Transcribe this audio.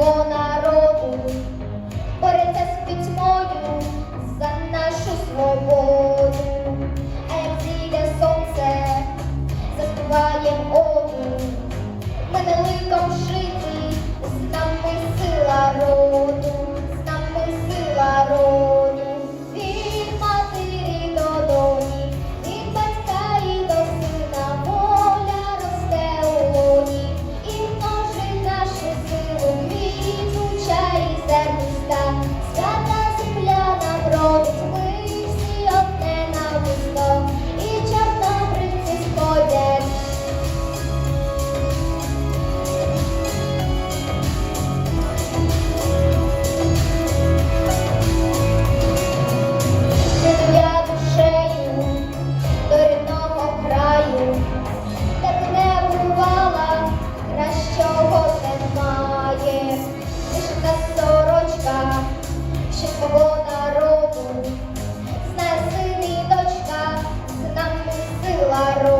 свого народу, бореться з пітьмою за нашу свободу. barro.